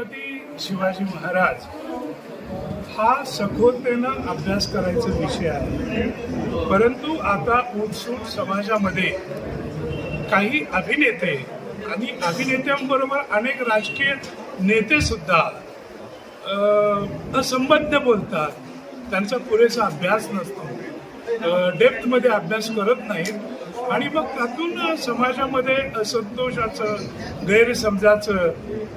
छत्रपती शिवाजी महाराज हा सखोलतेनं अभ्यास करायचा विषय आहे. परंतु आता उठसूट समाजामध्ये काही अभिनेते आणि अभिनेत्यांबरोबर अनेक राजकीय नेते सुद्धा असंबद्ध बोलतात. त्यांचा पुरेसा अभ्यास नसतो. डेप्थमध्ये अभ्यास करत नाहीत. आणि मग त्यातून समाजामध्ये असंतोषाचं गैरसमजाचं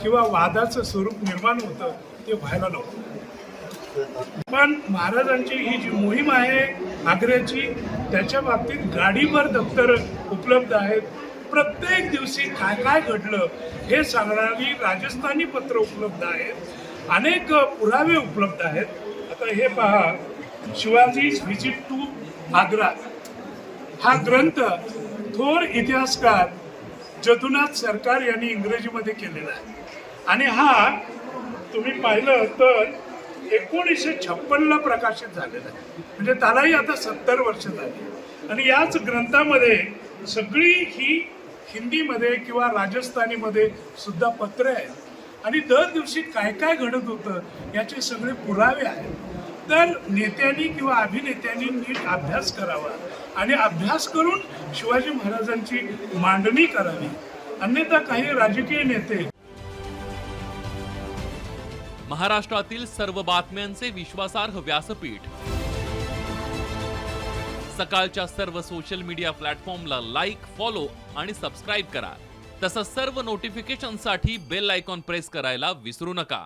किंवा वादाचं स्वरूप निर्माण होतं ते व्हायला नको. पण महाराजांची ही जी मोहीम आहे आग्र्याची त्याच्या बाबतीत गाडीवर दप्तर उपलब्ध आहेत. प्रत्येक दिवशी काय काय घडलं हे सांगणारी राजस्थानी पत्र उपलब्ध आहेत. अनेक पुरावे उपलब्ध आहेत. आता हे पहा शिवाजी व्हिजिट टू आग्रा. हा ग्रंथ थोर इतिहासकार जदुनाथ सरकार यांनी इंग्रजीमध्ये केलेला आहे. आणि हा तुम्ही पाहिलं तर एकोणीसशे छप्पनला प्रकाशित झालेला आहे. म्हणजे त्यालाही आता सत्तर वर्ष झाली. आणि याच ग्रंथामध्ये सगळी ही हिंदीमध्ये किंवा राजस्थानीमध्ये सुद्धा पत्र आहेत. आणि दर दिवशी काय काय घडत होतं याचे सगळे पुरावे आहेत. तर नेत्यांनी किंवा अभिनेत्यांनी नीट अभ्यास करावा आणि अभ्यास करून शिवाजी महाराजांची मांडणी करावी. अन्यथा काही राजकीय नेते महाराष्ट्रातील सर्व बातम्यांचे विश्वासार्ह व्यासपीठ. सकाळच्या सर्व सोशल मीडिया प्लॅटफॉर्मला लाईक फॉलो आणि सबस्क्राईब करा. तसंच सर्व नोटिफिकेशनसाठी बेल आयकॉन प्रेस करायला विसरू नका.